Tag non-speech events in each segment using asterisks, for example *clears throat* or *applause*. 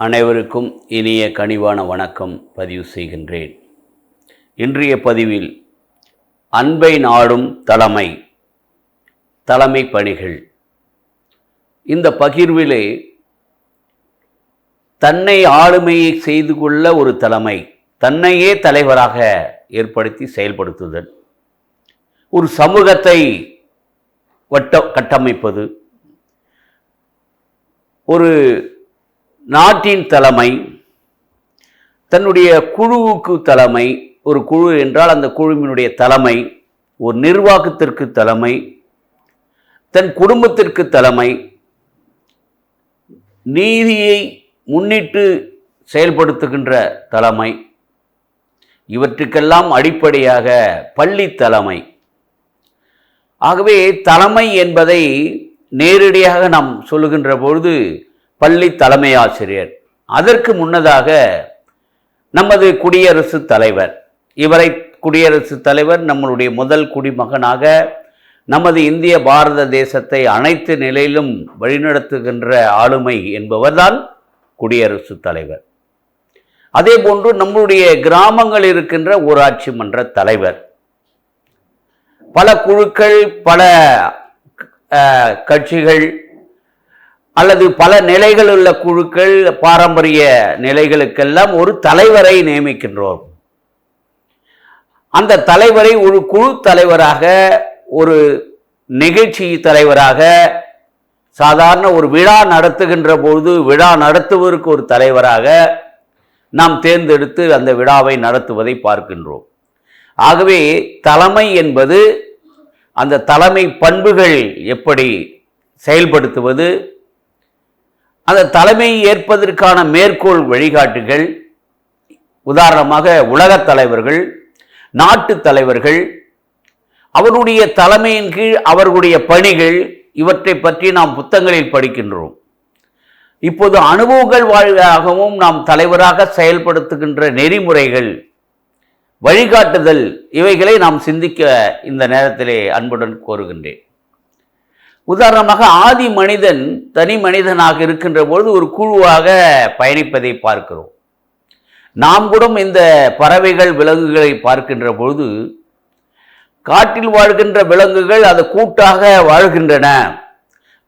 அனைவருக்கும் இனிய கனிவான வணக்கம் பதிவு செய்கின்றேன். இன்றைய பதிவில் அன்பை நாடும் தலைமை தலைமை பணிகள். இந்த பகிர்விலே தன்னை ஆளுமையை செய்து கொள்ள ஒரு தலைமை தன்னையே தலைவராக ஏற்படுத்தி செயல்படுத்துதல். ஒரு சமூகத்தை வட்ட கட்டமைப்பது. ஒரு நாட்டின் தலைமை தன்னுடைய குழுவுக்கு தலைமை ஒரு குழு என்றால் அந்த குழுவினுடைய தலைமை ஒரு நிர்வாகத்திற்கு தலைமை தன் குடும்பத்திற்கு தலைமை நீதியை முன்னிட்டு செயல்படுத்துகின்ற தலைமை இவற்றுக்கெல்லாம் அடிப்படையாக பள்ளி தலைமை. ஆகவே தலைமை என்பதை நேரடியாக நாம் சொல்லுகின்ற பொழுது பள்ளி தலைமை ஆசிரியர். அதற்கு முன்னதாக நமது குடியரசுத் தலைவர் இவரை குடியரசுத் தலைவர் நம்மளுடைய முதல் குடிமகனாக நமது இந்திய பாரத தேசத்தை அனைத்து நிலையிலும் வழிநடத்துகின்ற ஆளுமை என்பவர்தான் குடியரசுத் தலைவர். அதே போன்று நம்முடைய கிராமங்கள் இருக்கின்ற ஊராட்சி மன்ற தலைவர். பல குழுக்கள் பல கட்சிகள் அல்லது பல நிலைகள் உள்ள குழுக்கள் பாரம்பரிய நிலைகளுக்கெல்லாம் ஒரு தலைவரை நியமிக்கின்றோம். அந்த தலைவரை ஒரு குழு தலைவராக ஒரு நிகழ்ச்சி தலைவராக சாதாரண ஒரு விழா நடத்துகின்ற பொழுது விழா நடத்துவதற்கு ஒரு தலைவராக நாம் தேர்ந்தெடுத்து அந்த விழாவை நடத்துவதை பார்க்கின்றோம். ஆகவே தலைமை என்பது அந்த தலைமை பண்புகள் எப்படி செயல்படுத்துவது அந்த தலைமையை ஏற்பதற்கான மேற்கோள் வழிகாட்டுகள் உதாரணமாக உலகத் தலைவர்கள் நாட்டு தலைவர்கள் அவருடைய தலைமையின் கீழ் அவர்களுடைய பணிகள் இவற்றை பற்றி நாம் புத்தகங்களில் படிக்கின்றோம். இப்போது அனுபவங்கள் வாயிலாகவும் நாம் தலைவராக செயல்படுத்துகின்ற நெறிமுறைகள் வழிகாட்டுதல் இவைகளை நாம் சிந்திக்க இந்த நேரத்திலே அன்புடன் கோருகின்றேன். உதாரணமாக ஆதி மனிதன் தனி மனிதனாக இருக்கின்ற பொழுது ஒரு குழுவாக பயணிப்பதை பார்க்கிறோம். நாம் கூட இந்த பறவைகள் விலங்குகளை பார்க்கின்ற பொழுது காட்டில் வாழ்கின்ற விலங்குகள் அது கூட்டாக வாழ்கின்றன.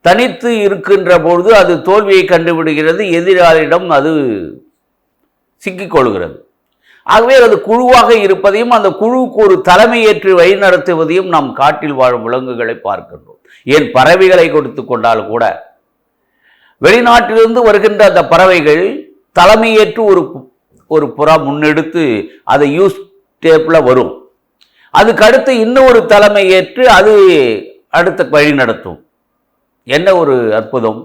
தனித்து இருக்கின்ற பொழுது அது தோல்வியை கண்டுபிடிக்கிறது எதிராளியிடம் அது சிக்கிக்கொள்கிறது. ஆகவே அது குழுவாக இருப்பதையும் அந்த குழுவுக்கு ஒரு தலைமையேற்று வழிநடத்துவதையும் நாம் காட்டில் வாழும் விலங்குகளை பார்க்கின்றோம். ஏன் பறவைகளை கொடுத்து கொண்டால் கூட? வெளிநாட்டிலிருந்து வருகின்ற அந்த பறவைகள் தலைமையேற்று ஒரு ஒரு புறா முன்னெடுத்து அதை யூஸ் டேப்பில் வரும். அதுக்கடுத்து இன்னொரு தலைமை ஏற்று அது அடுத்த வழி நடத்தும். என்ன ஒரு அற்புதம்?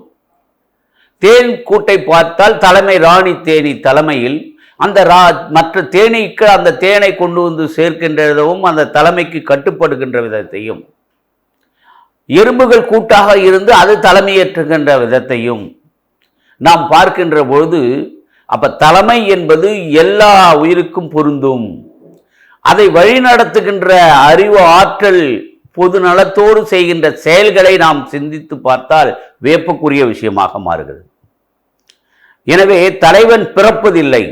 தேன் கூட்டை பார்த்தால் தலைமை ராணி தேனி தலைமையில் அந்த ரா மற்ற தேனீக்கு அந்த தேனை கொண்டு வந்து சேர்க்கின்ற விதமும் அந்த தலைமைக்கு கட்டுப்படுகின்ற விதத்தையும். எறும்புகள் கூட்டாக இருந்து அது தலைமையேற்றுகின்ற விதத்தையும் நாம் பார்க்கின்ற பொழுது அப்போ தலைமை என்பது எல்லா உயிருக்கும் பொருந்தும். அதை வழிநடத்துகின்ற அறிவு ஆற்றல் பொது நலத்தோடு செய்கின்ற செயல்களை நாம் சிந்தித்து பார்த்தால் வியப்புக்குரிய விஷயமாக மாறுகிறது. எனவே தலைவன் பிறப்பதில்லை.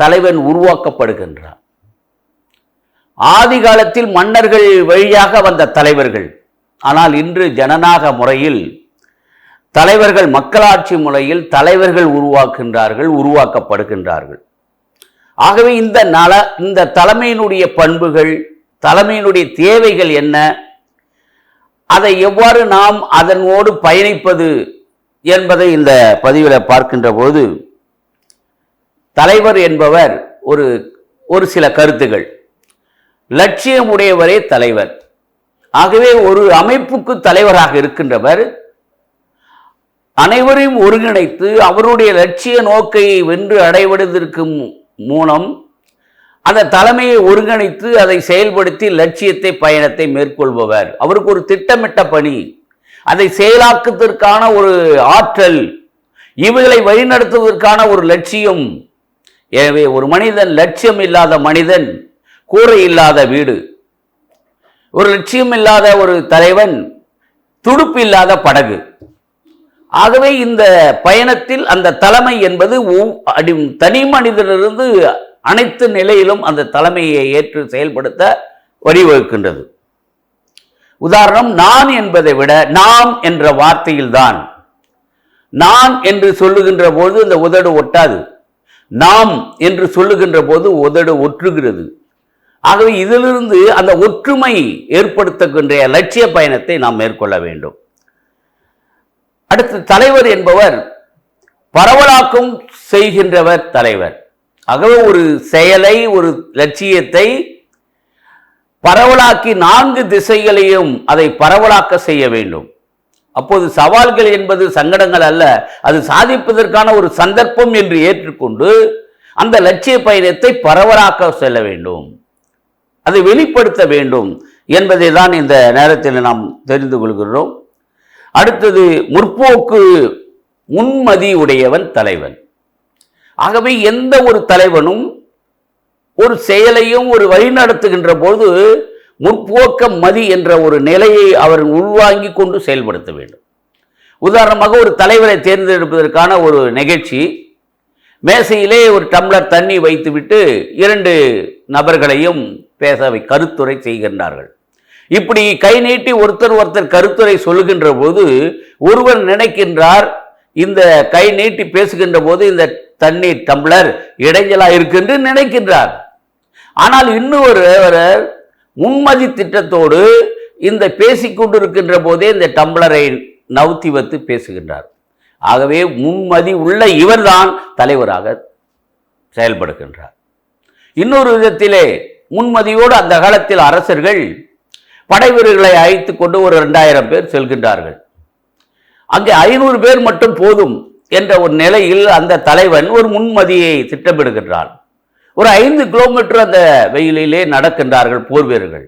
தலைவன் உருவாக்கப்படுகின்றான் ஆதி காலத்தில் மன்னர்கள் வழியாக வந்த தலைவர்கள். ஆனால் இன்று ஜனநாயக முறையில் தலைவர்கள் மக்களாட்சி முறையில் தலைவர்கள் உருவாக்குகின்றார்கள் உருவாக்கப்படுகின்றார்கள். ஆகவே இந்த நல இந்த தலைமையினுடைய பண்புகள் தலைமையினுடைய தேவைகள் என்ன? அதை எவ்வாறு நாம் அதனோடு பயணிப்பது என்பதை இந்த பதிவில் பார்க்கின்ற போது தலைவர் என்பவர் ஒரு ஒரு சில கருத்துகள். லட்சியம் உடையவரே தலைவர். ஆகவே ஒரு அமைப்புக்கு தலைவராக இருக்கின்றவர் அனைவரையும் ஒருங்கிணைத்து அவருடைய லட்சிய நோக்கை வென்று அடைவதற்கு மூலம் அந்த தலைமையை ஒருங்கிணைத்து அதை செயல்படுத்தி லட்சியத்தை பயணத்தை மேற்கொள்பவர். அவருக்கு ஒரு திட்டமிட்ட பணி. அதை செயலாக்கத்திற்கான ஒரு ஆற்றல். இவைகளை வழிநடத்துவதற்கான ஒரு லட்சியம். எனவே ஒரு மனிதன் லட்சியம் இல்லாத மனிதன் கூரை இல்லாத வீடு ஒரு லட்சியம் இல்லாத ஒரு தலைவன் துடுப்பு இல்லாத படகு. ஆகவே இந்த பயணத்தில் அந்த தலைமை என்பது அடி தனி மனிதனிலிருந்து அனைத்து நிலையிலும் அந்த தலைமையை ஏற்று செயல்படுத்த வழிவகுக்கின்றது. உதாரணம் நான் என்பதை விட நாம் என்ற வார்த்தையில்தான். நான் என்று சொல்லுகின்ற போது இந்த உதடு ஒட்டாது. நாம் என்று சொல்லுகின்ற போது உதடு ஒற்றுகிறது. ஆகவே இதிலிருந்து அந்த ஒற்றுமை ஏற்படுத்துகின்ற லட்சிய பயணத்தை நாம் மேற்கொள்ள வேண்டும். அடுத்து தலைவர் என்பவர் பரவலாக்கம் செய்கின்றவர் தலைவர். ஆகவே ஒரு செயலை ஒரு லட்சியத்தை பரவலாக்கி நான்கு திசைகளையும் அதை பரவலாக்க செய்ய வேண்டும். அப்போது சவால்கள் என்பது சங்கடங்கள் அல்ல. அது சாதிப்பதற்கான ஒரு சந்தர்ப்பம் என்று ஏற்றுக்கொண்டு அந்த லட்சிய பயணத்தை பரவலாக்க செல்ல வேண்டும். அதை வெளிப்படுத்த வேண்டும் என்பதை தான் இந்த நேரத்தில் நாம் தெரிந்து கொள்கிறோம். அடுத்தது முற்போக்கு முன்மதி உடையவன் தலைவன். ஆகவே எந்த ஒரு தலைவனும் ஒரு செயலையும் ஒரு வழிநடத்துகின்ற போது முற்போக்க மதி என்ற ஒரு நிலையை அவர் உள்வாங்கி கொண்டு செயல்படுத்த வேண்டும். உதாரணமாக ஒரு தலைவரை தேர்ந்தெடுப்பதற்கான ஒரு நிகழ்ச்சி மேசையிலே ஒரு டம்ளர் தண்ணி வைத்துவிட்டு இரண்டு நபர்களையும் பேச கருத்துரை செய்கின்றார்கள். இப்படி கை நீட்டி ஒருத்தர் ஒருத்தர் கருத்துரை சொல்லுகின்ற போது ஒருவர் நினைக்கின்றார் இந்த கை நீட்டி பேசுகின்ற போது இந்த தண்ணீர் டம்ளர் இடைஞ்சலாக இருக்கு நினைக்கின்றார். ஆனால் இன்னொரு முன்மதி திட்டத்தோடு இந்த பேசிக்கொண்டிருக்கின்ற போதே இந்த டம்ளரை நவுத்தி வைத்து பேசுகின்றார். ஆகவே முன்மதி உள்ள இவர்தான் தலைவராக செயல்படுகின்றார். இன்னொரு விதத்திலே முன்மதியோடு அந்த காலத்தில் அரசர்கள் படைவீரர்களை அழைத்து கொண்டு ஒரு ரெண்டாயிரம் பேர் செல்கின்றார்கள். அங்கே ஐநூறு பேர் மட்டும் போதும் என்ற ஒரு நிலையில் அந்த தலைவன் ஒரு முன்மதியை திட்டமிடுகின்றான். ஒரு ஐந்து கிலோமீட்டர் அந்த வெயிலிலே நடக்கின்றார்கள் போர் வீரர்கள்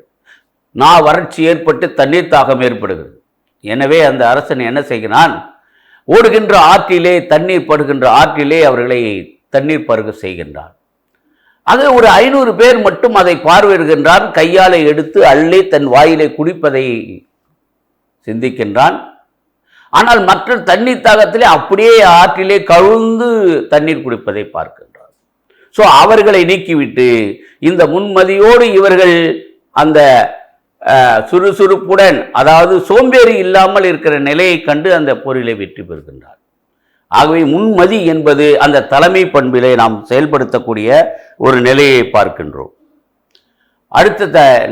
நான் வறட்சி ஏற்பட்டு தண்ணீர் தாகம் ஏற்படுகிறது. எனவே அந்த அரசன் என்ன செய்கிறான்? ஓடுகின்ற ஆற்றிலே தண்ணீர் படுகின்ற ஆற்றிலே அவர்களை தண்ணீர் பருக செய்கின்றான். அது ஒரு ஐநூறு பேர் மட்டும் அதை பார்வையிடுகின்றான். கையாலை எடுத்து அள்ளி தன் வாயிலே குடிப்பதை சிந்திக்கின்றான். ஆனால் மற்ற தண்ணீர் தாகத்திலே அப்படியே ஆற்றிலே கழுந்து தண்ணீர் குடிப்பதை பார்க்கின்றான். ஸோ அவர்களை நீக்கிவிட்டு இந்த முன்மதியோடு இவர்கள் அந்த சுறுசுறுப்புடன் அதாவது சோம்பேறி இல்லாமல் இருக்கிற நிலையை கண்டு அந்த போரிலே வெற்றி பெறுகின்றார். ஆகவே முன்மதி என்பது அந்த தலைமை பண்பிலே நாம் செயல்படுத்தக்கூடிய ஒரு நிலையை பார்க்கின்றோம். அடுத்த த-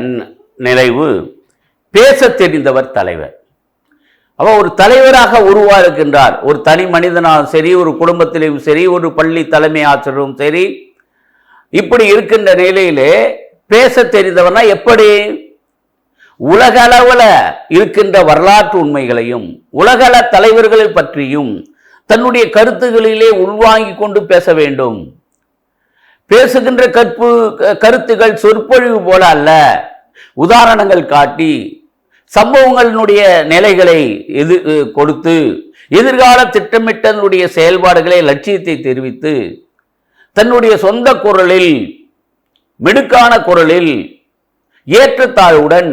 நிலைவு பேசத் தெரிந்தவர் தலைவர். அவர் ஒரு தலைவராக உருவாகின்றார் ஒரு தனி மனிதனாலும் சரி ஒரு குடும்பத்திலையும் சரி ஒரு பள்ளி தலைமை ஆசிரியரும் சரி இப்படி இருக்கின்ற நிலையிலே பேச தெரிந்தவனா எப்படி? உலகளவில் இருக்கின்ற வரலாற்று உண்மைகளையும் உலகள தலைவர்களை பற்றியும் தன்னுடைய கருத்துகளிலே உள்வாங்கிக் கொண்டு பேச வேண்டும். பேசுகின்ற கற்பு கருத்துகள் சொற்பொழிவு போல அல்ல. உதாரணங்கள் காட்டி சம்பவங்களினுடைய நிலைகளை எது கொடுத்து எதிர்கால திட்டமிட்டனுடைய செயல்பாடுகளை லட்சியத்தை தெரிவித்து தன்னுடைய சொந்த குரலில் மிடுக்கான குரலில் ஏற்றத்தாழ்வுடன்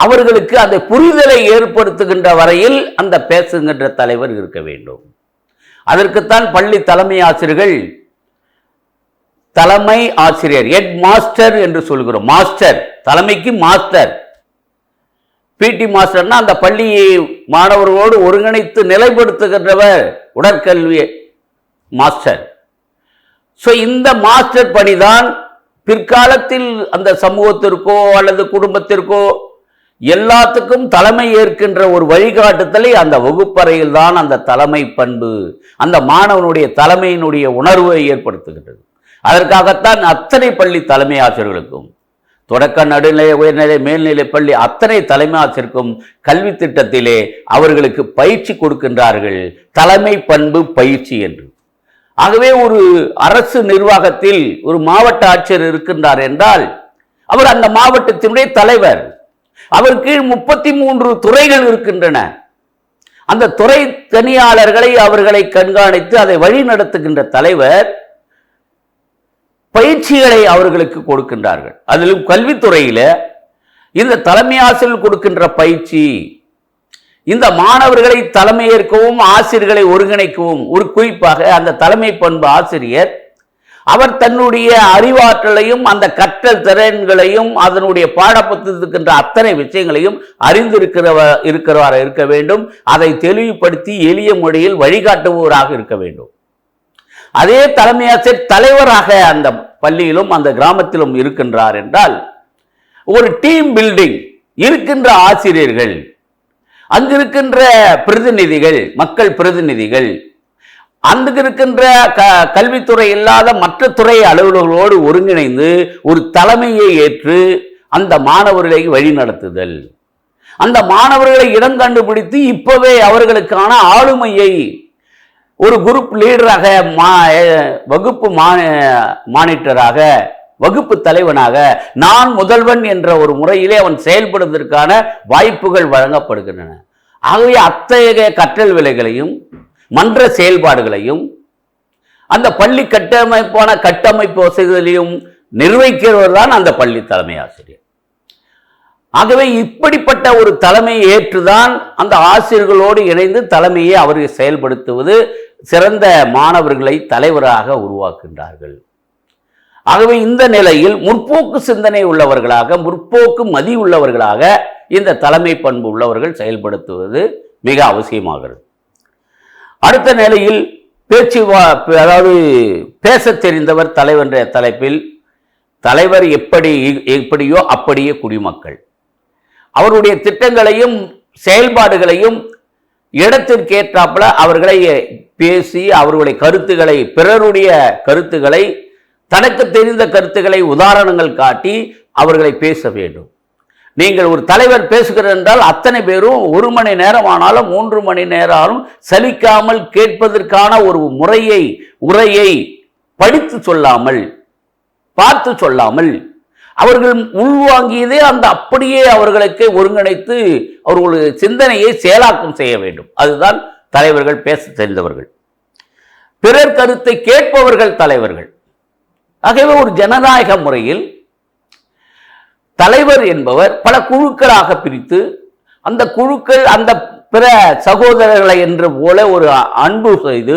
அவர்களுக்கு அந்த புரிதலை ஏற்படுத்துகின்ற வரையில் அந்த பேசுகின்ற தலைவர் இருக்க வேண்டும். அதற்குத்தான் பள்ளி தலைமை ஆசிரியர்கள் தலைமை ஆசிரியர் ஹெட் மாஸ்டர் என்று சொல்கிறோம். மாஸ்டர் தலைமைக்கு மாஸ்டர் பிடி மாஸ்டர்னா அந்த பள்ளியை மாணவர்களோடு ஒருங்கிணைத்து நிலைப்படுத்துகின்றவர் உடற்கல்வி மாஸ்டர் ஸோ இந்த மாஸ்டர் பணிதான் பிற்காலத்தில் அந்த சமூகத்திற்கோ அல்லது குடும்பத்திற்கோ எல்லாத்துக்கும் தலைமை ஏற்கின்ற ஒரு வழிகாட்டுதலை அந்த வகுப்பறையில் தான் அந்த தலைமை பண்பு அந்த மாணவனுடைய தலைமையினுடைய உணர்வை ஏற்படுத்துகின்றது. அதற்காகத்தான் அத்தனை பள்ளி தலைமை ஆசிரியர்களுக்கும் தொடக்க நடுநிலை உயர்நிலை மேல்நிலை பள்ளி அத்தனை தலைமை ஆசிரியருக்கும் கல்வி திட்டத்திலே அவர்களுக்கு பயிற்சி கொடுக்கின்றார்கள். தலைமை பண்பு பயிற்சி என்று. ஆகவே ஒரு அரசு நிர்வாகத்தில் ஒரு மாவட்ட ஆட்சியர் இருக்கின்றார் என்றால் அவர் அந்த மாவட்டத்தினுடைய தலைவர். அவர் கீழ் முப்பத்தி மூன்று துறைகள் இருக்கின்றன. அந்த துறை தனியாளர்களை அவர்களை கண்காணித்து அதை வழி நடத்துகின்ற தலைவர் பயிற்சிகளை அவர்களுக்கு கொடுக்கின்றார்கள். அதிலும் கல்வித்துறையில் இந்த தலைமை ஆசிரியர் கொடுக்கின்ற பயிற்சி இந்த மாணவர்களை தலைமையேற்கவும் ஆசிரியர்களை ஒருங்கிணைக்கவும் ஒரு குறிப்பாக அந்த தலைமை பண்பு ஆசிரியர் அவர் தன்னுடைய அறிவாற்றலையும் அந்த கற்றல் திறன்களையும் அதனுடைய பாடப்புத்தகத்துக்கின்ற அத்தனை விஷயங்களையும் அறிந்திருக்கிறவ இருக்கிறவராக இருக்க வேண்டும். அதை தெளிவுபடுத்தி எளிய மொழியில் வழிகாட்டுபவராக இருக்க வேண்டும். அதே தலைமை ஆசிரியர் தலைவராக அந்த பள்ளியிலும் அந்த கிராமத்திலும் இருக்கின்றார் என்றால் ஒரு டீம் பில்டிங் இருக்கின்ற ஆசிரியர்கள் அங்கு இருக்கின்ற பிரதிநிதிகள் மக்கள் பிரதிநிதிகள் அங்கு இருக்கின்ற க கல்வித்துறை இல்லாத மற்ற துறை அலுவலர்களோடு ஒருங்கிணைந்து ஒரு தலைமையை ஏற்று அந்த மாணவர்களை வழிநடத்துதல். அந்த மாணவர்களை இடம் கண்டுபிடித்து இப்போவே அவர்களுக்கான ஆளுமையை ஒரு குரூப் லீடராக மா வகுப்பு மா மானிட்டராக வகுப்பு தலைவனாக நான் முதல்வன் என்ற ஒரு முறையிலே அவன் செயல்படுவதற்கான வாய்ப்புகள் வழங்கப்படுகின்றன. ஆகவே அத்தகைய கற்றல் விலைகளையும் மன்ற செயல்பாடுகளையும் அந்த பள்ளி கட்டமைப்பான கட்டமைப்பு வசதிகளையும் நிர்வகிக்கிறவர் தான் அந்த பள்ளி தலைமை ஆசிரியர். ஆகவே இப்படிப்பட்ட ஒரு தலைமையை ஏற்றுதான் அந்த ஆசிரியர்களோடு இணைந்து தலைமையை அவர்கள் செயல்படுத்துவது சிறந்த மாணவர்களை தலைவராக உருவாக்குகின்றார்கள். ஆகவே இந்த நிலையில் முற்போக்கு சிந்தனை உள்ளவர்களாக முற்போக்கு மதி உள்ளவர்களாக இந்த தலைமை பண்பு உள்ளவர்கள் செயல்படுத்துவது மிக அவசியமாகிறது. அடுத்த நிலையில் பேச்சு அதாவது பேச தெரிந்தவர் தலைவர் என்ற தலைப்பில் தலைவர் எப்படி எப்படியோ அப்படியே குடிமக்கள். அவருடைய திட்டங்களையும் செயல்பாடுகளையும் இடத்திற்கேற்றாப்புல அவர்களை பேசி அவர்களுடைய கருத்துக்களை பிறருடைய கருத்துக்களை தனக்கு தெரிந்த கருத்துக்களை உதாரணங்கள் காட்டி அவர்களை பேச வேண்டும். நீங்கள் ஒரு தலைவர் பேசுகிறார் என்றால் அத்தனை பேரும் ஒரு மணி நேரம் ஆனாலும் மூன்று மணி நேரம் சலிக்காமல் கேட்பதற்கான ஒரு முறையை உரையை படித்து சொல்லாமல் பார்த்து சொல்லாமல் அவர்கள் உள்வாங்கியதே அந்த அப்படியே அவர்களுக்கு ஒருங்கிணைத்து அவர்களுடைய சிந்தனையை செயலாக்கம் செய்ய வேண்டும். அதுதான் தலைவர்கள் பேச தெரிந்தவர்கள். பிறர் கருத்தை கேட்பவர்கள் தலைவர்கள். ஆகவே ஒரு ஜனநாயக முறையில் தலைவர் என்பவர் பல குழுக்களாக பிரித்து அந்த குழுக்கள் அந்த பிற சகோதரர்களை என்று போல ஒரு அன்பு செய்து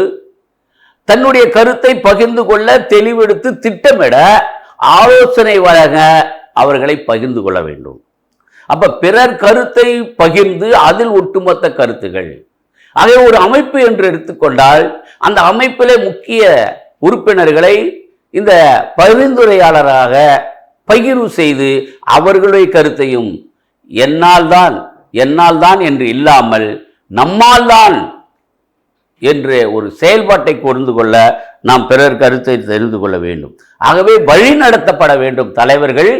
தன்னுடைய கருத்தை பகிர்ந்து கொள்ள தெளிவெடுத்து திட்டமிட ஆலோசனை வழங்க அவர்களை பகிர்ந்து கொள்ள வேண்டும். அப்ப பிறர் கருத்தை பகிர்ந்து அதில் ஒட்டுமொத்த கருத்துகள். அதை ஒரு அமைப்பு என்று எடுத்துக்கொண்டால் அந்த அமைப்பிலே முக்கிய உறுப்பினர்களை இந்த பரிந்துரையாளராக பகிர்வு செய்து அவர்களுடைய கருத்தையும் என்னால் தான் என்னால் தான் என்று இல்லாமல் நம்மால் தான் என்று ஒரு செயல்பாட்டை கொண்டு கொள்ள நாம் பிறர் கருத்தை தெரிந்து கொள்ள வேண்டும். ஆகவே வழி நடத்தப்பட வேண்டும் தலைவர்கள்.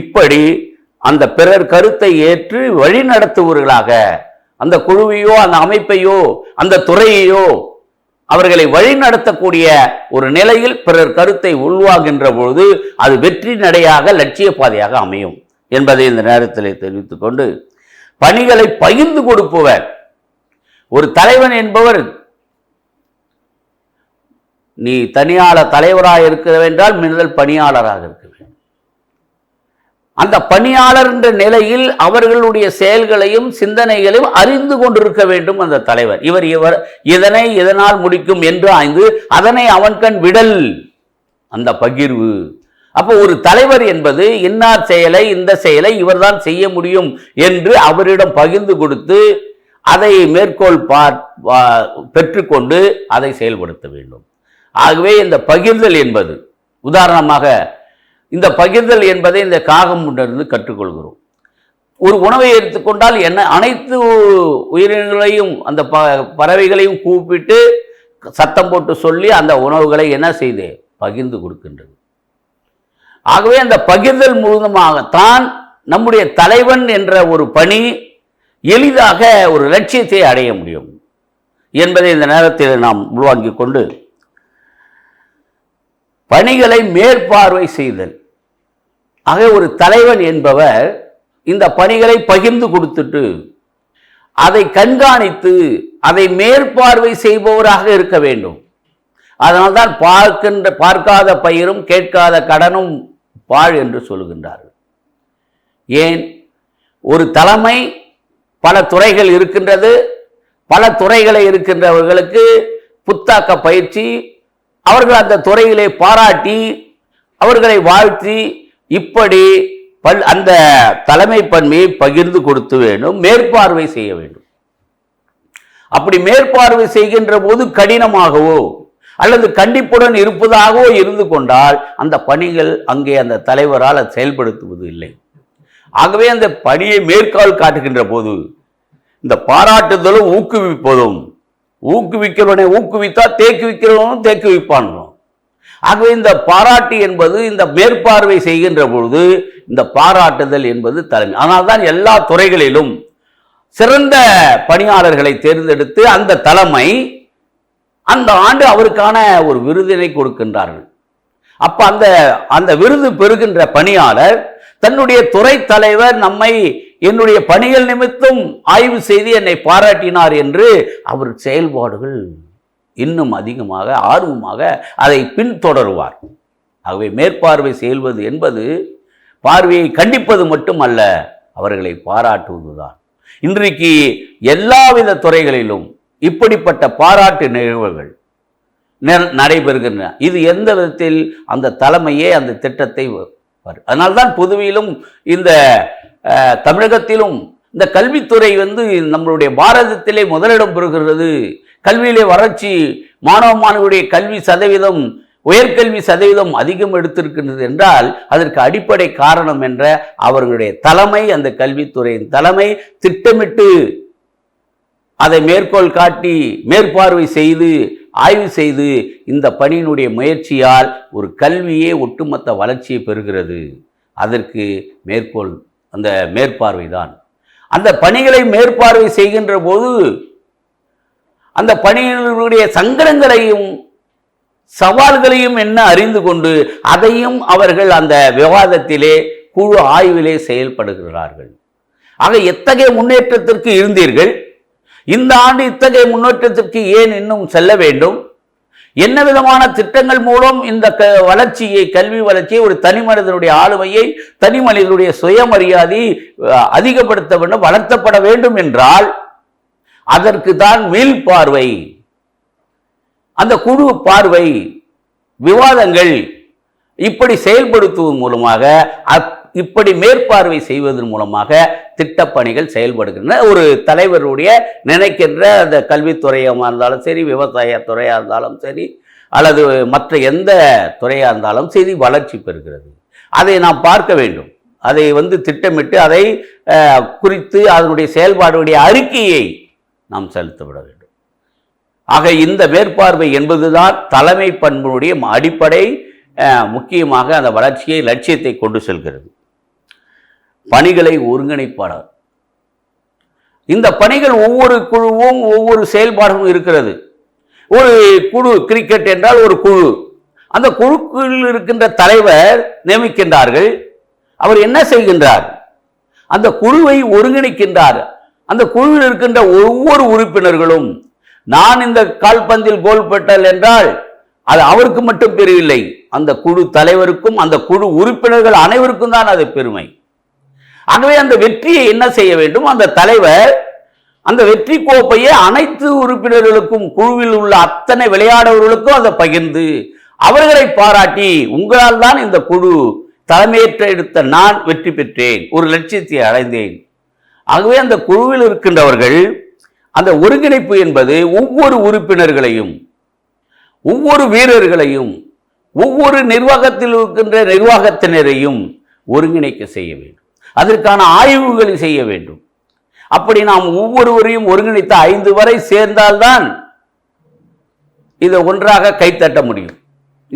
இப்படி அந்த பிறர் கருத்தை ஏற்று வழி நடத்துவர்களாக அந்த குழுவையோ அந்த அமைப்பையோ அந்த துறையையோ அவர்களை வழிநடத்தக்கூடிய ஒரு நிலையில் பிறர் கருத்தை உள்வாகின்ற பொழுது அது வெற்றி நடையாக லட்சிய பாதையாக அமையும் என்பதை இந்த நேரத்தில் தெரிவித்துக் கொண்டு பணிகளை பகிர்ந்து கொடுப்பவர். ஒரு தலைவன் என்பவர் நீ தனியாள தலைவராக இருக்க மின்னல் பணியாளராக இருக்க அந்த பணியாளர் என்ற நிலையில் அவர்களுடைய செயல்களையும் சிந்தனைகளையும் அறிந்து கொண்டிருக்க வேண்டும் அந்த தலைவர். இவர் இவர் இதனை இதனால் முடிக்கும் என்று ஆய்ந்து அதனை அவன் கண் விடல். அந்த பகிர்வு. அப்போ ஒரு தலைவர் என்பது இன்னார் செயலை இந்த செயலை இவர்தான் செய்ய முடியும் என்று அவரிடம் பகிர்ந்து கொடுத்து அதை மேற்கோள் பார் பெற்றுக்கொண்டு அதை செயல்படுத்த வேண்டும். ஆகவே இந்த பகிர்தல் என்பது உதாரணமாக இந்த பகிர்தல் என்பதை இந்த காகம் இருந்து கற்றுக்கொள்கிறோம். ஒரு உணவை எடுத்துக்கொண்டால் என்ன அனைத்து உயிரினங்களையும் அந்த ப பறவைகளையும் கூப்பிட்டு சத்தம் போட்டு சொல்லி அந்த உணவுகளை என்ன செய்து பகிர்ந்து கொடுக்கின்றது. ஆகவே அந்த பகிர்தல் மூலமாகத்தான் நம்முடைய தலைவன் என்ற ஒரு பணி எளிதாக ஒரு லட்சியத்தை அடைய முடியும் என்பதை இந்த நேரத்தில் நாம் உள்வாங்கிக் கொண்டு பணிகளை மேற்பார்வை செய்தல். ஆக ஒரு தலைவன் என்பவர் இந்த பணிகளை பகிர்ந்து கொடுத்துட்டு அதை கண்காணித்து அதை மேற்பார்வை செய்பவராக இருக்க வேண்டும். அதனால்தான் பார்க்கின்ற பார்க்காத பயிரும் கேட்காத கடனும் பாழ் என்று சொல்கின்றார்கள். ஏன்? ஒரு தலைமை பல துறைகள் இருக்கின்றது. பல துறைகளை இருக்கின்றவர்களுக்கு புத்தாக்க பயிற்சி அவர்கள் அந்த துறையிலே பாராட்டி அவர்களை வாழ்த்தி இப்படி பல் அந்த தலைமை பன்மையை பகிர்ந்து கொடுத்து வேண்டும் மேற்பார்வை செய்ய வேண்டும். அப்படி மேற்பார்வை செய்கின்ற போது கடினமாகவோ அல்லது கண்டிப்புடன் இருப்பதாகவோ இருந்து கொண்டால் அந்த பணிகள் அங்கே அந்த தலைவரால் செயல்படுத்துவது இல்லை. ஆகவே அந்த பணியை மேற்கால் காட்டுகின்ற போது இந்த பாராட்டுதலும் ஊக்குவிப்பதும் ஊக்குவிக்கிறவனை ஊக்குவித்தா தேக்குவிக்கிறவனும் தேக்குவிப்பான்றோம் ஆகவே இந்த பாராட்டு என்பது இந்த மேற்பார்வை செய்கின்ற பொழுது இந்த பாராட்டுதல் என்பது தலைமை. ஆனால் தான் எல்லா துறைகளிலும் சிறந்த பணியாளர்களை தேர்ந்தெடுத்து அந்த தலைமை அந்த ஆண்டு அவருக்கான ஒரு விருதினை கொடுக்கின்றார்கள். அப்ப அந்த அந்த விருது பெறுகின்ற பணியாளர் தன்னுடைய துறை தலைவர் நம்மை என்னுடைய பணிகள் நிமித்தம் ஆய்வு செய்து என்னை பாராட்டினார் என்று அவர் செயல்பாடுகள் இன்னும் அதிகமாக ஆர்வமாக அதை பின்தொடருவார். ஆகவே மேற்பார்வை செய்வது என்பது பார்வையை கண்டிப்பது மட்டுமல்ல அவர்களை பாராட்டுவதுதான். இன்றைக்கு எல்லாவித துறைகளிலும் இப்படிப்பட்ட பாராட்டு நிகழ்வுகள் நடைபெறுகின்றன. இது எந்த விதத்தில் அந்த தலைமையே அந்த திட்டத்தை அதனால்தான் புதுவையிலும் இந்த தமிழகத்திலும் இந்த கல்வித்துறை வந்து நம்மளுடைய பாரதத்திலே முதலிடம் பெறுகிறது. கல்வியிலே வறட்சி மாணவ மாணவியுடைய கல்வி சதவீதம் உயர்கல்வி சதவீதம் அதிகம் எடுத்திருக்கின்றது என்றால் அதற்கு அடிப்படை காரணம் என்ற அவர்களுடைய தலைமை அந்த கல்வித்துறையின் தலைமை திட்டமிட்டு அதை மேற்கோள் காட்டி மேற்பார்வை செய்து ஆய்வு செய்து இந்த பணியினுடைய முயற்சியால் ஒரு கல்வியே ஒட்டுமொத்த வளர்ச்சியை பெறுகிறது. அதற்கு மேற்கோள் அந்த மேற்பார்வை தான். அந்த பணிகளை மேற்பார்வை செய்கின்ற போது அந்த பணியினுடைய சங்கடங்களையும் சவால்களையும் என்ன அறிந்து கொண்டு அதையும் அவர்கள் அந்த விவாதத்திலே குழு ஆய்விலே செயல்படுகிறார்கள். ஆக எத்தகைய முன்னேற்றத்திற்கு இருந்தீர்கள்? இந்த ஆண்டு இத்தகைய முன்னேற்றத்திற்கு ஏன் இன்னும் செல்ல வேண்டும்? என்ன விதமான திட்டங்கள் மூலம் இந்த க வளர்ச்சியை கல்வி வளர்ச்சியை ஒரு தனி மனிதனுடைய ஆளுமையை தனி மனிதனுடைய சுயமரியாதை அதிகப்படுத்த வேண்டும் வளர்த்தப்பட வேண்டும் என்றால் அதற்கு தான் மீள்பார்வை அந்த குழு பார்வை விவாதங்கள் இப்படி செயல்படுத்துவதன் மூலமாக அப்- இப்படி மேற்பார்வை செய்வதன் மூலமாக திட்டப்பணிகள் செயல்படுகின்றன. ஒரு தலைவருடைய நினைக்கின்ற அந்த கல்வித்துறையாக இருந்தாலும் சரி விவசாய துறையாக இருந்தாலும் சரி அல்லது மற்ற எந்த துறையாக இருந்தாலும் சரி வளர்ச்சி பெறுகிறது. அதை நாம் பார்க்க வேண்டும். அதை வந்து திட்டமிட்டு அதை குறித்து அதனுடைய செயல்பாடுடைய அறிக்கையை நாம் செலுத்தப்பட வேண்டும். ஆக இந்த மேற்பார்வை என்பதுதான் தலைமை பண்புடைய அடிப்படை முக்கியமாக அந்த வளர்ச்சியை லட்சியத்தை கொண்டு செல்கிறது. பணிகளை ஒருங்கிணைப்பாளர் இந்த பணிகள் ஒவ்வொரு குழுவும் ஒவ்வொரு செயல்பாடும் இருக்கிறது. ஒரு குழு கிரிக்கெட் என்றால் ஒரு குழு. அந்த குழுக்குள் இருக்கின்ற தலைவர் நியமிக்கின்றார்கள். அவர் என்ன செய்கின்றார்? அந்த குழுவை ஒருங்கிணைக்கின்றார். அந்த குழுவில் இருக்கின்ற ஒவ்வொரு உறுப்பினர்களும் நான் இந்த கால்பந்தில் கோல் பெற்றல் என்றால் அது அவருக்கு மட்டும் பெருவில்லை. அந்த குழு தலைவருக்கும் அந்த குழு உறுப்பினர்கள் அனைவருக்கும் தான் அது பெருமை. ஆகவே அந்த வெற்றியை என்ன செய்ய வேண்டும்? அந்த தலைவர் அந்த வெற்றி கோப்பையை அனைத்து உறுப்பினர்களுக்கும் குழுவில் உள்ள அத்தனை விளையாடவர்களுக்கும் அதை பகிர்ந்து அவர்களை பாராட்டி உங்களால் தான் இந்த குழு தலைமையேற்ற எடுத்த நான் வெற்றி பெற்றேன் ஒரு லட்சியத்தை அடைந்தேன். ஆகவே அந்த குழுவில் இருக்கின்றவர்கள் அந்த ஒருங்கிணைப்பு என்பது ஒவ்வொரு உறுப்பினர்களையும் ஒவ்வொரு வீரர்களையும் ஒவ்வொரு நிர்வாகத்தில் இருக்கின்ற நிர்வாகத்தினரையும் ஒருங்கிணைக்க செய்ய வேண்டும். அதற்கான ஆய்வுகளை செய்ய வேண்டும். அப்படி நாம் ஒவ்வொருவரையும் ஒருங்கிணைத்த ஐந்து வரை சேர்ந்தால்தான் இதை ஒன்றாக கைத்தட்ட முடியும்.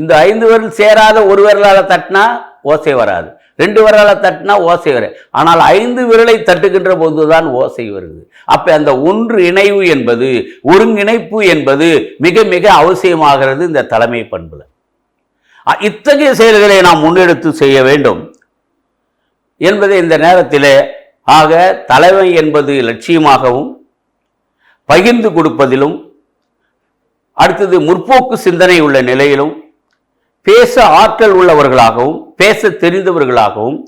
இந்த ஐந்து விரல் சேராத ஒரு விரலால் தட்டினா ஓசை வராது. ரெண்டு விரலால் தட்டினா ஓசை வர ஆனால் ஐந்து விரலை தட்டுகின்ற போதுதான் ஓசை வருது. அப்போ அந்த ஒன்று இணைவு என்பது ஒருங்கிணைப்பு என்பது மிக மிக அவசியமாகிறது இந்த தலைமை பண்புல. இத்தகைய செயல்களை நாம் முன்னெடுத்து செய்ய வேண்டும். என்பதை இந்த நேரத்திலே ஆக தலைமை என்பது லட்சியமாகவும் பகிர்ந்து கொடுப்பதிலும் அடுத்தது முற்போக்கு சிந்தனை உள்ள நிலையிலும் பேச ஆற்றல் உள்ளவர்களாகவும் பேச தெரிந்தவர்களாகவும்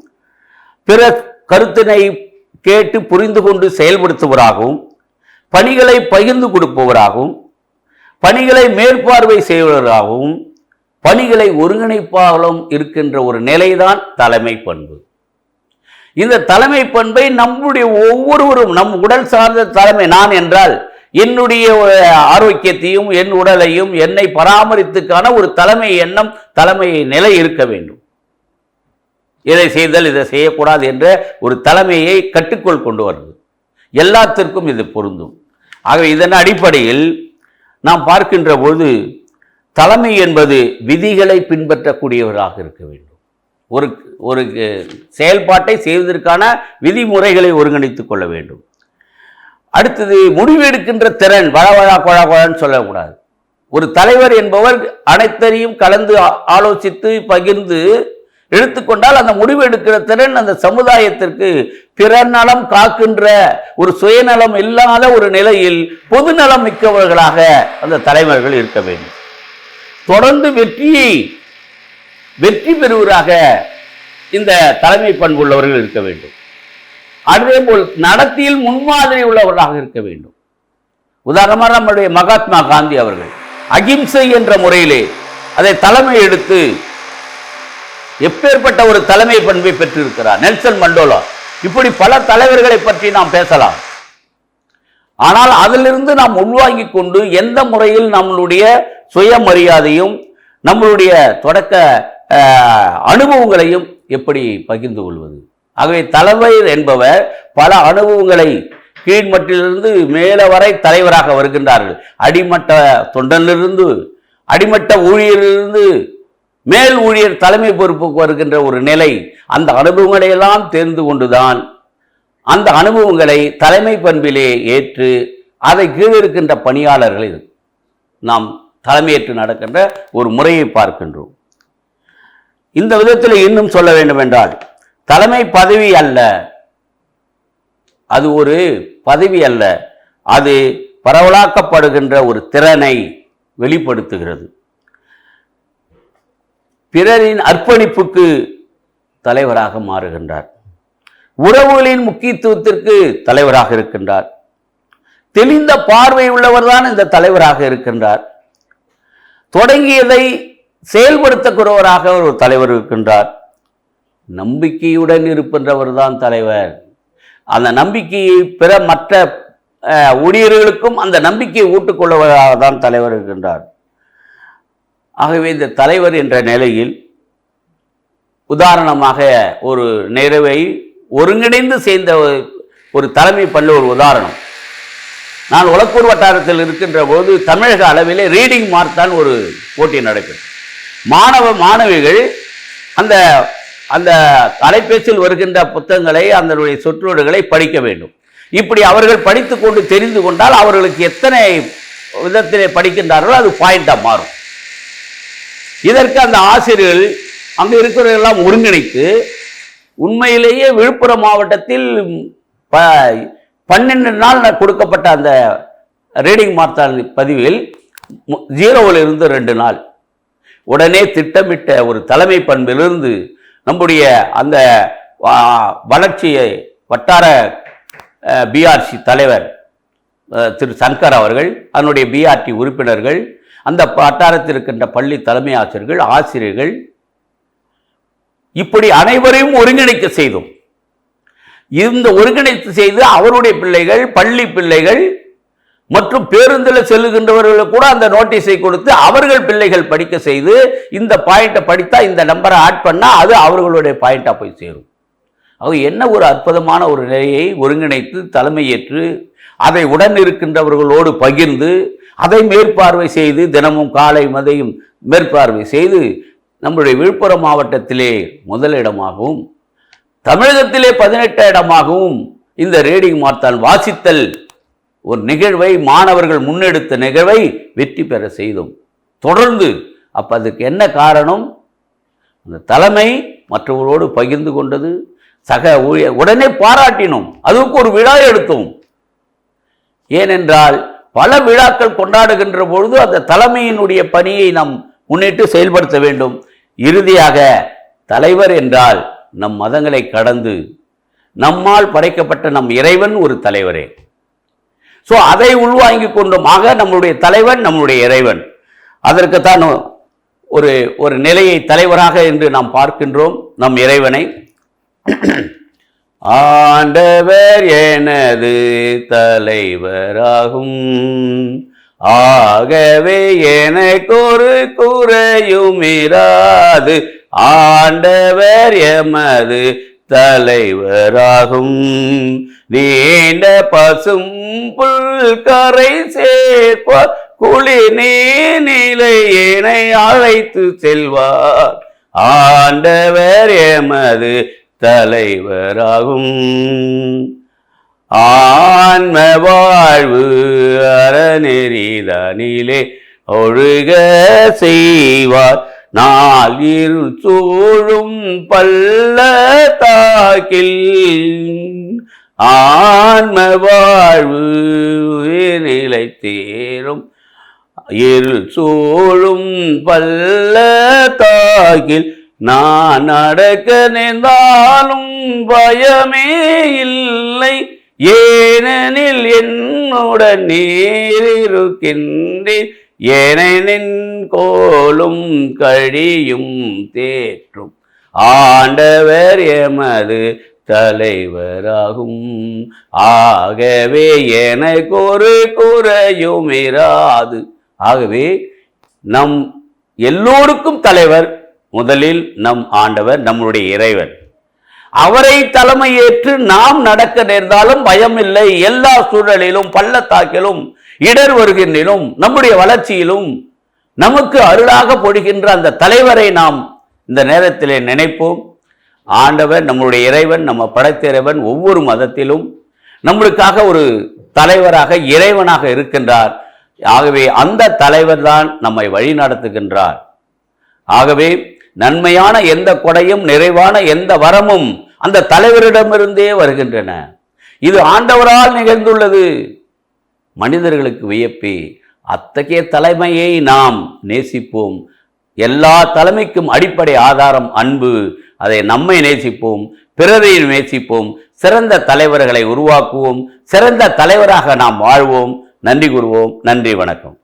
பிற கருத்தினை கேட்டு புரிந்து கொண்டு செயல்படுத்துவராகவும் பணிகளை பகிர்ந்து கொடுப்பவராகவும் பணிகளை மேற்பார்வை செய்வதாகவும் பணிகளை ஒருங்கிணைப்பாலும் இருக்கின்ற ஒரு நிலைதான் தலைமை பண்பு. இந்த தலைமை பண்பை நம்முடைய ஒவ்வொருவரும் நம் உடல் சார்ந்த தலைமை நான் என்றால் என்னுடைய ஆரோக்கியத்தையும் என் உடலையும் என்னை பராமரித்துக்கான ஒரு தலைமை எண்ணம் தலைமை நிலை இருக்க வேண்டும். இதை செய்தல் இதை செய்யக்கூடாது என்ற ஒரு தலைமையை கட்டுக்குள் கொண்டு வருது எல்லாத்திற்கும் இது பொருந்தும். ஆகவே இதன் அடிப்படையில் நாம் பார்க்கின்ற பொழுது தலைமை என்பது விதிகளை பின்பற்றக்கூடியவராக இருக்க வேண்டும். ஒரு ஒரு செயல்பாட்டை செய்வதற்கான விதிமுறைகளை ஒருங்கிணைத்துக் கொள்ள வேண்டும். அடுத்தது முடிவு எடுக்கின்ற திறன் வளவழா கொழா கொழான்னு சொல்லக்கூடாது. ஒரு தலைவர் என்பவர் அனைத்தரையும் கலந்து ஆலோசித்து பகிர்ந்து எடுத்துக்கொண்டால் அந்த முடிவு எடுக்கிற திறன் அந்த சமுதாயத்திற்கு பிறநலம் காக்கின்ற ஒரு சுயநலம் இல்லாத ஒரு நிலையில் பொதுநலம் மிக்கவர்களாக அந்த தலைவர்கள் இருக்க வேண்டும். தொடர்ந்து வெற்றியை வெற்றி பெறுவராக இந்த தலைமை பண்புள்ளவர்கள் இருக்க வேண்டும். அதே போல் நடத்தியில் முன்மாதிரி உள்ளவர்களாக இருக்க வேண்டும். உதாரணமாக நம்முடைய மகாத்மா காந்தி அவர்கள் அகிம்சை என்ற முறையிலே அதை தலைமை எடுத்து எப்பேற்பட்ட ஒரு தலைமை பண்பை பெற்றிருக்கிறார். Nelson Mandela. இப்படி பல தலைவர்களை பற்றி நாம் பேசலாம். ஆனால் அதிலிருந்து நாம் உள்வாங்கிக் கொண்டு எந்த முறையில் நம்மளுடைய சுயமரியாதையும் நம்மளுடைய தொடக்க அனுபவங்களையும் எப்படி பகிர்ந்து கொள்வது? ஆகவே தலைவர் என்பவர் பல அனுபவங்களை கீழ்மட்டிலிருந்து மேலே வரை தலைவராக வருகின்றார்கள். அடிமட்ட தொண்டனிலிருந்து அடிமட்ட ஊழியரிலிருந்து மேல் ஊழியர் தலைமை பொறுப்புக்கு வருகின்ற ஒரு நிலை அந்த அனுபவங்களை எல்லாம் தெரிந்து கொண்டுதான் அந்த அனுபவங்களை தலைமை பண்பிலே ஏற்று அதை கீழிருக்கின்ற இருக்கின்ற நாம் தலைமையேற்று நடக்கின்ற ஒரு முறையை பார்க்கின்றோம். இந்த விதத்தில் இன்னும் சொல்ல வேண்டும் என்றால் தலைமை பதவி அல்ல. அது ஒரு பதவி அல்ல. அது பரவலாக்கப்படுகின்ற ஒரு திறனை வெளிப்படுத்துகிறது. பிறரின் அர்ப்பணிப்புக்கு தலைவராக மாறுகின்றார். உறவுகளின் முக்கியத்துவத்திற்கு தலைவராக இருக்கின்றார். தெளிந்த பார்வை உள்ளவர்தான் இந்த தலைவராக இருக்கின்றார். தொடங்கியதை செயல்படுத்தக்கூடியவராக ஒரு தலைவர் இருக்கின்றார். நம்பிக்கையுடன் இருக்கின்றவர் தான் தலைவர். அந்த நம்பிக்கையை பிற மற்ற ஊழியர்களுக்கும் அந்த நம்பிக்கையை ஊட்டுக்கொள்ளவராக தான் தலைவர் இருக்கின்றார். ஆகவே இந்த தலைவர் என்ற நிலையில் உதாரணமாக ஒரு நிறைவை ஒருங்கிணைந்து சேர்ந்த ஒரு தலைமை பள்ளி ஒரு உதாரணம். நான் உலக்கூர் வட்டாரத்தில் இருக்கின்ற போது தமிழக அளவிலே ரீடிங் மார்த்தான் ஒரு போட்டி நடக்குது மாணவ மாணவிகள் அந்த அந்த அலைபேசியில் வருகின்ற புத்தகங்களை அதனுடைய சொற்றோடுகளை படிக்க வேண்டும். இப்படி அவர்கள் படித்து கொண்டு தெரிந்து கொண்டால் அவர்களுக்கு எத்தனை விதத்திலே படிக்கின்றார்களோ அது பாயிண்டாக மாறும். இதற்கு அந்த ஆசிரியர்கள் அங்கே இருக்கிறவர்களெல்லாம் ஒருங்கிணைத்து உண்மையிலேயே விழுப்புரம் மாவட்டத்தில் ப பன்னெண்டு நாள் கொடுக்கப்பட்ட அந்த ரீடிங் மார்த்தாள் பதிவில் ஜீரோவில் இருந்து ரெண்டு நாள். உடனே திட்டமிட்ட ஒரு தலைமை பண்பிலிருந்து நம்முடைய அந்த வளர்ச்சியை வட்டார பிஆர்சி தலைவர் திரு சங்கர் அவர்கள் அதனுடைய பிஆர்டி உறுப்பினர்கள் அந்த வட்டாரத்தில் இருக்கின்ற பள்ளி தலைமை ஆசிரியர்கள் ஆசிரியர்கள் இப்படி அனைவரையும் ஒருங்கிணைக்க செய்தோம். இந்த ஒருங்கிணைத்து செய்து அவருடைய பிள்ளைகள் பள்ளி பிள்ளைகள் மற்றும் பேருந்தில் செல்லுகின்றவர்களுக்கு கூட அந்த நோட்டீஸை கொடுத்து அவர்கள் பிள்ளைகள் படிக்க செய்து இந்த பாயிண்ட்டை படித்தா இந்த நம்பரை ஆட் பண்ணால் அது அவர்களுடைய பாயிண்டாக போய் சேரும். அவங்க என்ன ஒரு அற்புதமான ஒரு நிலையை ஒருங்கிணைத்து தலைமையேற்று அதை உடன் இருக்கின்றவர்களோடு பகிர்ந்து அதை மேற்பார்வை செய்து தினமும் காலை மதையும் மேற்பார்வை செய்து நம்முடைய விழுப்புரம் மாவட்டத்திலே முதலிடமாகவும் தமிழகத்திலே பதினெட்டு இடமாகவும் இந்த ரேடிங் மார்த்தால் வாசித்தல் ஒரு நிகழ்வை மாணவர்கள் முன்னெடுத்த நிகழ்வை வெற்றி பெற செய்தோம். தொடர்ந்து அப்போ அதுக்கு என்ன காரணம்? அந்த தலைமை மற்றவர்களோடு பகிர்ந்து கொண்டது சக ஊழியர் உடனே பாராட்டினோம். அதுக்கு ஒரு விழா எடுத்தோம். ஏனென்றால் பல விழாக்கள் கொண்டாடுகின்ற பொழுது அந்த தலைமையினுடைய பணியை நாம் முன்னிட்டு செயல்படுத்த வேண்டும். இறுதியாக தலைவர் என்றால் நம் மதங்களை கடந்து நம்மால் படைக்கப்பட்ட நம் இறைவன் ஒரு தலைவரே. ஸோ அதை உள்வாங்கிக் கொண்டுமாக நம்மளுடைய தலைவன் நம்மளுடைய இறைவன். அதற்குத்தான் ஒரு ஒரு நிலையை தலைவராக என்று நாம் பார்க்கின்றோம் நம் இறைவனை. *clears throat* ஆண்டவர் எனது தலைவராகும். ஆகவே எனக்கொரு குறையும் இராது. ஆண்டவர் எமது தலைவராகும். நீண்ட பசும் புல்கரை சேர்ப்பார். குளி நீலையனை அழைத்து செல்வார். ஆண்டவர் எமது தலைவராகும். ஆன்ம வாழ்வு அறநெறிதனிலே ஒழுக செய்வார். நாளில் சூழும் பல்ல தாக்கில் ஆன்ம வாழ்வு நிலை தேரும் இருள் சூழும் பல்ல தாக்கில் நான் நடக்க நேர்ந்தாலும் பயமே இல்லை. ஏனெனில் என்னுடன் நீர் இருக்கின்றேன் ஏனெனின் கோலும் கழியும் தேற்றும். ஆண்டவர் எமது தலைவராகும். ஆகவே எனக்கு ஒரு குறையும் இராது ஆகவே நம் எல்லோருக்கும் தலைவர் முதலில் நம் ஆண்டவர் நம்முடைய இறைவன். அவரை தலைமையேற்று நாம் நடக்க நேர்ந்தாலும் பயம் இல்லை எல்லா சூழலிலும் பள்ளத்தாக்கிலும் இடர் வருகின்றிலும் நம்முடைய வளர்ச்சியிலும் நமக்கு அருளாக பொழிகின்ற அந்த தலைவரை நாம் இந்த நேரத்திலே நினைப்போம். ஆண்டவர் நம்முடைய இறைவன் நம்ம படைத்திறைவன் ஒவ்வொரு மதத்திலும் நம்மளுக்காக ஒரு தலைவராக இறைவனாக இருக்கின்றார். ஆகவே அந்த தலைவர் தான் நம்மை வழி நடத்துகின்றார். ஆகவே நன்மையான எந்த கொடையும் நிறைவான எந்த வரமும் அந்த தலைவரிடமிருந்தே வருகின்றன. இது ஆண்டவரால் நிகழ்ந்துள்ளது. மனிதர்களுக்கு வியப்பே அத்தகைய தலைமையை நாம் நேசிப்போம். எல்லா தலைமைக்கும் அடிப்படை ஆதாரம் அன்பு. அதை நம்மை நேசிப்போம் பிறரை நேசிப்போம். சிறந்த தலைவர்களை உருவாக்குவோம் சிறந்த தலைவராக நாம் வாழ்வோம். நன்றி கூறுவோம். நன்றி வணக்கம்.